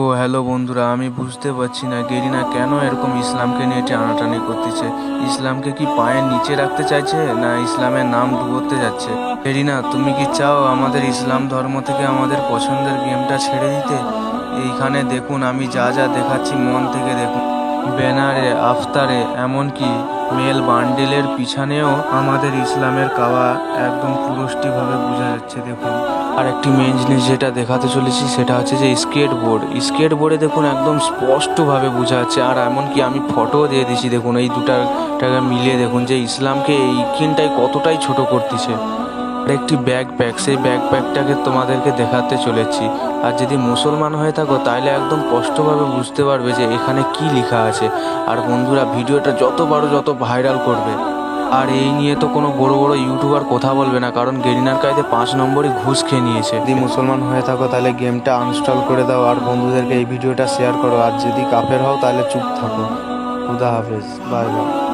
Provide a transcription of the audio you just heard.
ও hello বন্ধুরা, আমি বুঝতে পারছি না গেরিনা কেন এরকম ইসলামকে নিয়ে টানাটানি করতেছে? ইসলামকে কি পায়ের নিচে রাখতে চাইছে না ইসলামের নাম ডুবোতে যাচ্ছে? গেরিনা, তুমি কি চাও আমাদের ইসলাম ধর্ম থেকে আমাদের পছন্দের গেমটা ছেড়ে দিতে? এইখানে দেখুন, আমি যা যা দেখাচ্ছি মন থেকে দেখুন। ব্যানারে, আফতারে, এমনকি মেল বান্ডিলের পিছনেও আমাদের ইসলামের কাওয়া একদম পুরষ্টিভাবে বোঝা যাচ্ছে, দেখুন। আর একটি মেন জিনিস যেটা দেখাতে চলেছি, সেটা হচ্ছে যে স্কেট বোর্ড স্কেট বোর্ডে দেখুন, একদম স্পষ্টভাবে বোঝা যাচ্ছে। আর এমনকি আমি ফটো দিয়ে দিচ্ছি দেখুন, এই দুটাকে মিলিয়ে দেখুন যে ইসলামকে এইখানটাই কতটাই ছোট করতেছে। একটি ব্যাকপ্যাক সেই ব্যাকপ্যাকটাকে তোমাদেরকে দেখাতে চলেছি। আর যদি মুসলমান হয়ে থাকো তাহলে একদম স্পষ্টভাবে বুঝতে পারবে যে এখানে কি লেখা আছে। আর বন্ধুরা, ভিডিওটা যত পারো যত ভাইরাল করবে। আর এই নিয়ে তো কোনো বড় বড় ইউটিউবার কথা বলবে না, কারণ গেরিনার কায়দে পাঁচ নম্বরই ঘুষ খেয়ে নিয়েছে। যদি মুসলমান হয়ে থাকো তাহলে গেমটা আনস্টল করে দাও আর বন্ধুদেরকে এই ভিডিওটা শেয়ার করো। আর যদি কাফের হও তাহলে চুপ থাকো। খুদা হাফেজ। Bye bye.